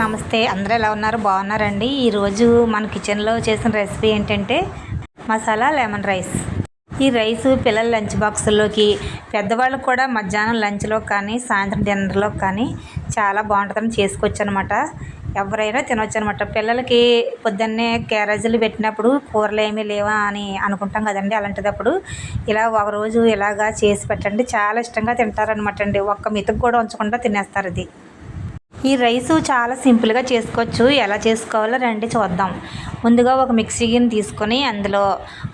నమస్తే. అందరూ ఎలా ఉన్నారు? బాగున్నారండి. ఈరోజు మన కిచెన్లో చేసిన రెసిపీ ఏంటంటే మసాలా లెమన్ రైస్. ఈ రైస్ పిల్లల లంచ్ బాక్సుల్లోకి పెద్దవాళ్ళు కూడా మధ్యాహ్నం లంచ్లో కానీ సాయంత్రం డిన్నర్లో కానీ చాలా బాగుంటుందని చేసుకోవచ్చు అనమాట ఎవరైనా తినవచ్చు అనమాట పిల్లలకి పొద్దున్నే క్యారేజీలు పెట్టినప్పుడు కూరలు ఏమీ లేవా అని అనుకుంటాం కదండి అలాంటిదప్పుడు. ఇలా ఒక రోజు ఇలాగా చేసి పెట్టండి. చాలా ఇష్టంగా తింటారనమాట అండి ఒక్క మితకు కూడా ఉంచకుండా తినేస్తారు ఇది. ఈ రైస్ చాలా సింపుల్గా చేసుకోవచ్చు. ఎలా చేసుకోవాలో రండి చూద్దాం. ముందుగా ఒక మిక్సీ గిన్నె తీసుకొని అందులో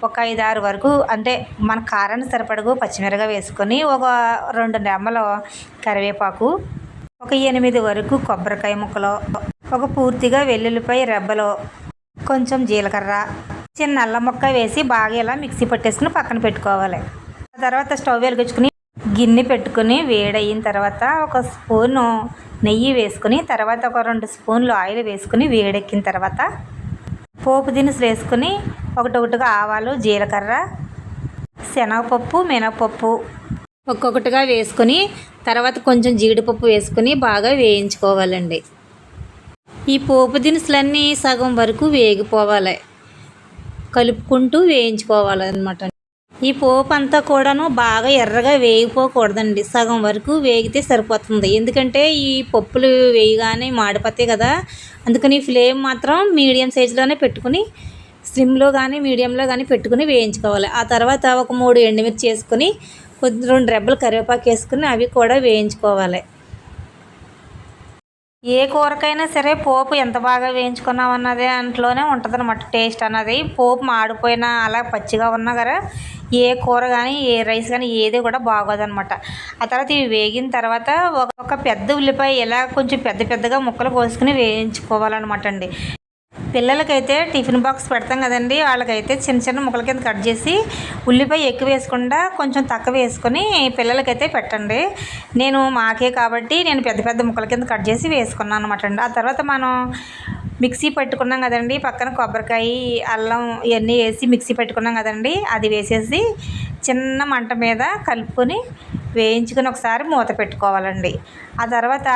ఒక ఐదు ఆరు వరకు అంటే మన కారాన్ని సరిపడగు పచ్చిమిరగా వేసుకొని ఒక రెండు నెమ్మలు కరివేపాకు ఒక ఎనిమిది వరకు కొబ్బరికాయ ముక్కలు ఒక పూర్తిగా వెల్లుల్లిపాయ రెబ్బలు కొంచెం జీలకర్ర చిన్న నల్ల ముక్క వేసి బాగా ఇలా మిక్సీ పట్టేసుకుని పక్కన పెట్టుకోవాలి. ఆ తర్వాత స్టవ్ వెలిగించుకుని గిన్నె పెట్టుకుని వేడయిన తర్వాత ఒక స్పూను నెయ్యి వేసుకుని తర్వాత ఒక రెండు స్పూన్లు ఆయిల్ వేసుకుని వేడెక్కిన తర్వాత పోపు దినుసులు వేసుకుని ఒకటొకటిగా ఆవాలు జీలకర్ర శనగపప్పు మినపప్పు ఒక్కొక్కటిగా వేసుకొని తర్వాత కొంచెం జీడిపప్పు వేసుకుని బాగా వేయించుకోవాలండి. ఈ పోపు దినుసులన్నీ సగం వరకు వేగిపోవాలి. కలుపుకుంటూ వేయించుకోవాలన్నమాట. ఈ పోపు అంతా కూడాను బాగా ఎర్రగా వేగిపోకూడదండి. సగం వరకు వేగితే సరిపోతుంది. ఎందుకంటే ఈ పప్పులు వేయగానే మాడిపోతాయి కదా. అందుకని ఫ్లేమ్ మాత్రం మీడియం సైజులోనే పెట్టుకుని స్లిమ్లో కానీ మీడియంలో కానీ పెట్టుకుని వేయించుకోవాలి. ఆ తర్వాత ఒక మూడు ఎండుమిర్చి వేసుకొని కొద్ది రెండు రెబ్బలు కరివేపాకు వేసుకుని అవి కూడా వేయించుకోవాలి. ఏ కూరకైనా సరే పోపు ఎంత బాగా వేయించుకున్నాం అన్నది దాంట్లోనే ఉంటుంది అనమాట టేస్ట్ అన్నది. పోపు మాడిపోయినా అలా పచ్చిగా ఉన్నా కదా ఏ కూర కానీ ఏ రైస్ కానీ ఏది కూడా బాగోదనమాట ఆ తర్వాత ఇవి వేగిన తర్వాత ఒక పెద్ద ఉల్లిపాయ ఇలా కొంచెం పెద్ద పెద్దగా ముక్కలు కోసుకుని వేయించుకోవాలన్నమాట అండి. పిల్లలకైతే టిఫిన్ బాక్స్ పెడతాం కదండి. వాళ్ళకైతే చిన్న చిన్న ముక్కల కింద కట్ చేసి ఉల్లిపాయ ఎక్కువ వేసుకుండా కొంచెం తక్కువ వేసుకొని పిల్లలకైతే పెట్టండి. నేను మాకే కాబట్టి నేను పెద్ద పెద్ద ముక్కల కింద కట్ చేసి వేసుకున్నాను అనమాట అండి. ఆ తర్వాత మనం మిక్సీ పెట్టుకున్నాం కదండి. పక్కన కొబ్బరికాయ అల్లం ఇవన్నీ వేసి మిక్సీ పెట్టుకున్నాం కదండి. అది వేసేసి చిన్న మంట మీద కలుపుకొని వేయించుకొని ఒకసారి మూత పెట్టుకోవాలండి. ఆ తర్వాత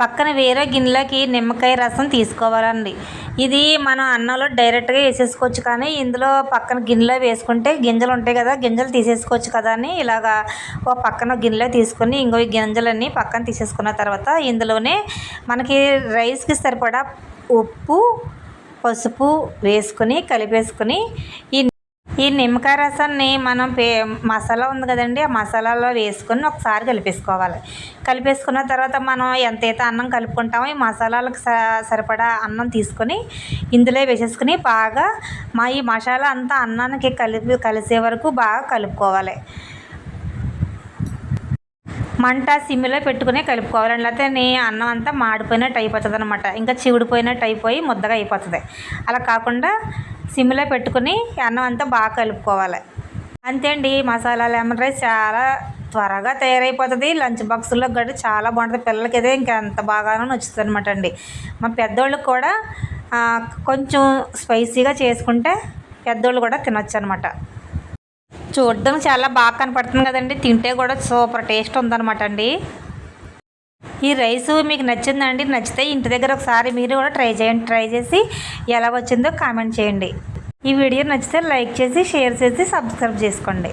పక్కన వేరే గిన్నెలోకి నిమ్మకాయ రసం తీసుకోవాలండి. ఇది మనం అన్నంలో డైరెక్ట్గా వేసేసుకోవచ్చు కానీ ఇందులో పక్కన గిన్నెలో వేసుకుంటే గింజలు ఉంటాయి కదా గింజలు తీసేసుకోవచ్చు కదా అని ఇలాగా ఓ పక్కన గిన్నెలో తీసుకొని ఇంకో గింజలన్నీ పక్కన తీసేసుకున్న తర్వాత ఇందులోనే మనకి రైస్కి సరిపడా ఉప్పు పసుపు వేసుకొని కలిపేసుకొని ఈ ఈ నిమ్మకాయ రసాన్ని మనం పే మసాలా ఉంది కదండి ఆ మసాలాలో వేసుకొని ఒకసారి కలిపేసుకోవాలి. కలిపేసుకున్న తర్వాత మనం ఎంతైతే అన్నం కలుపుకుంటామో ఈ మసాలాలకు సరిపడా అన్నం తీసుకొని ఇందులో వేసేసుకుని బాగా మా ఈ మసాలా అంతా అన్నానికి కలిపి కలిసే వరకు బాగా కలుపుకోవాలి. మంట సిమ్లో పెట్టుకుని కలుపుకోవాలండి లేకపోతే అన్నం అంతా మాడిపోయినట్టు అయిపోతుంది అనమాట ఇంకా చివుడిపోయినట్టు అయిపోయి ముద్దగా అయిపోతుంది. అలా కాకుండా సిమ్లో పెట్టుకుని అన్నం అంతా బాగా కలుపుకోవాలి. అంతే అండి. మసాలా లెమన్ రైస్ చాలా త్వరగా తయారైపోతుంది. లంచ్ బాక్స్లో గట్టి చాలా బాగుంటుంది. పిల్లలకి అయితే ఇంకా ఎంత బాగానో నచ్చుతుంది అనమాట అండి. మా పెద్దోళ్ళకి కూడా కొంచెం స్పైసీగా చేసుకుంటే పెద్దోళ్ళు కూడా తినొచ్చు అనమాట చూడడం చాలా బాగా కనపడుతుంది కదండి. తింటే కూడా సూపర్ టేస్ట్ ఉందనమాట అండి. ఈ రైస్ మీకు నచ్చిందండి నచ్చితే ఇంటి దగ్గర ఒకసారి మీరు కూడా ట్రై చేయండి. ట్రై చేసి ఎలా వచ్చిందో కామెంట్ చేయండి. ఈ వీడియో నచ్చితే లైక్ చేసి షేర్ చేసి సబ్స్క్రైబ్ చేసుకోండి.